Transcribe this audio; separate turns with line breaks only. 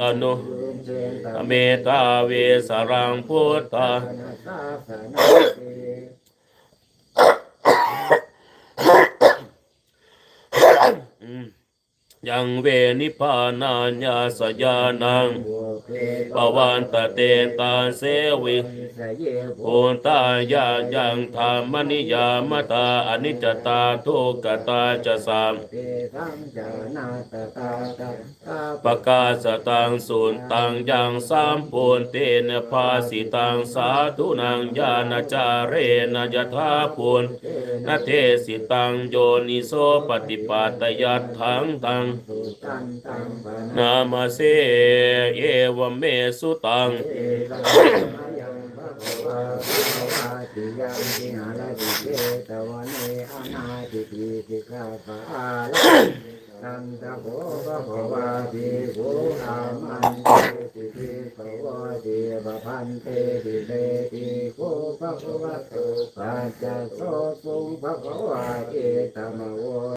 อนุเมตาเวสรังพุทธาอืม ยังเวนิพานาญาสยานังปวันตเตตาเสวิโอตายายังธรรมนิยามตาอนิจจตาทุกขตาจะสามปกาสตังสุนตังยังสามปุนเตนภาสิตังสาธุนังญาณจาเรนยถาปุนนเทสิตังโยนิโสปฏิปัตยัตถังตังนามาเสเอวเมสุตัง
ตันตะโพภะคะวะติโกอามันติติภะวะติภะพันเตติเตติโกภะคะวะโตปัจจโสสุภะคะวะเอตมะโว